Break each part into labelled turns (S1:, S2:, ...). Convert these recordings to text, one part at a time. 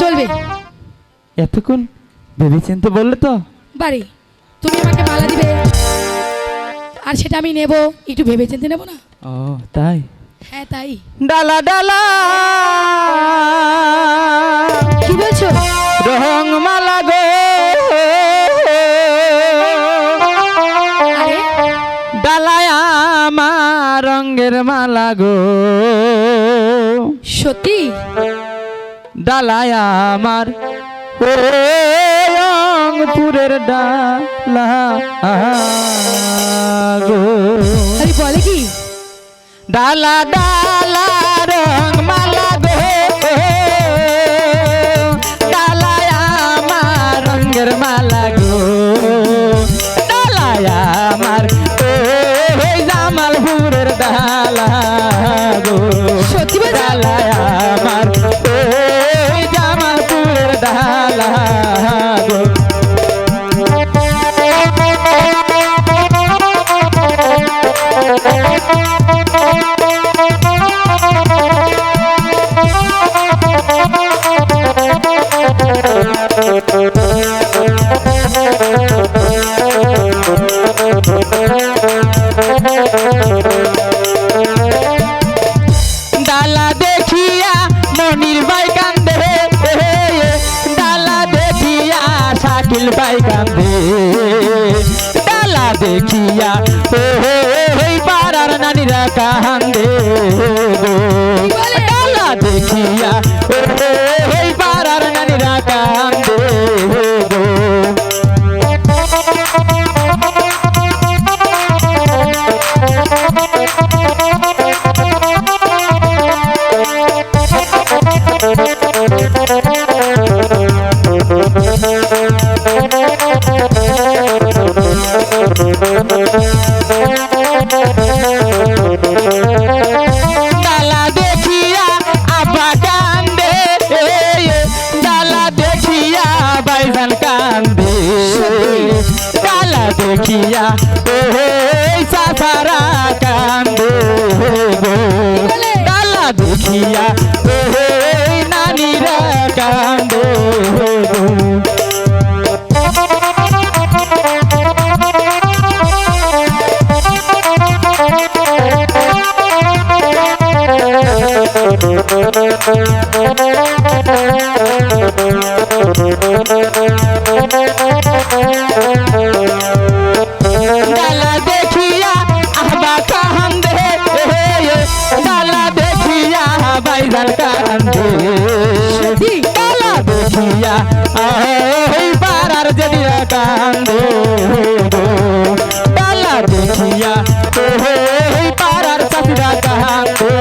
S1: চলবে।
S2: এতক্ষণ ভেবেছেন তো বললে তো।
S1: বাড়ি তুমি আমাকে মালা দিবে। আর সেটা আমি নেব। একটু ভেবে চিন্তে নেব না?
S2: ও তাই?
S1: হ্যাঁ তাই।
S2: ডালা ডালা।
S1: কি বলছো?
S2: রং মালা গো।
S1: আরে।
S2: ডালায় আমার রঙের মালা গো।
S1: সত্যি?
S2: ডালায় আমার। ও রংপুরের ডালা গো।
S1: বলে কি?
S2: ডালা ডালা রং মালা গো। ডালায় আমার রঙের মালা গো। ডালায় আমার জামালপুরের ডালা গো।
S1: সত্যি
S2: ডালায় আমার জামালপুরের ডালা দেখিয়া মনির বাই শাকিল ভাই কান্দে ডালা দেখিয়া ওই পাড়ার নানিরা কান্দে? ডালা দেখিয়া ওই দেখিয়া ওই সাসারা কান্দে ডালা দেখিয়া ওই নানিরা কান্দে ডালা কান্দে ডালা দেখিয়া এই পাড়ার চাষিরা কান্দে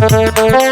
S2: ডালা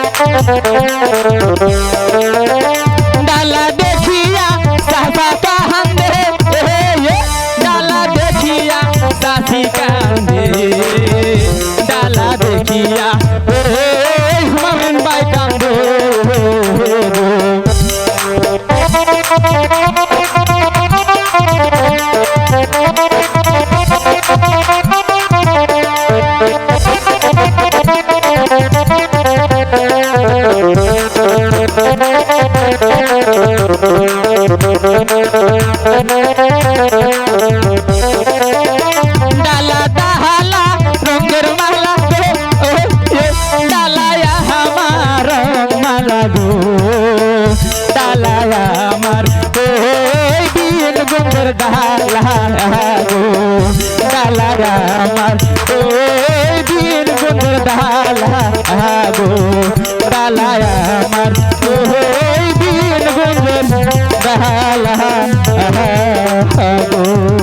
S2: গো ডালা আমার ওই বিন গুঙ্গর ডালা গো ডালা আমার ওই বিন গুঙ্গর ডালা গো ডালা আমার ওই বিন গুঙ্গর গো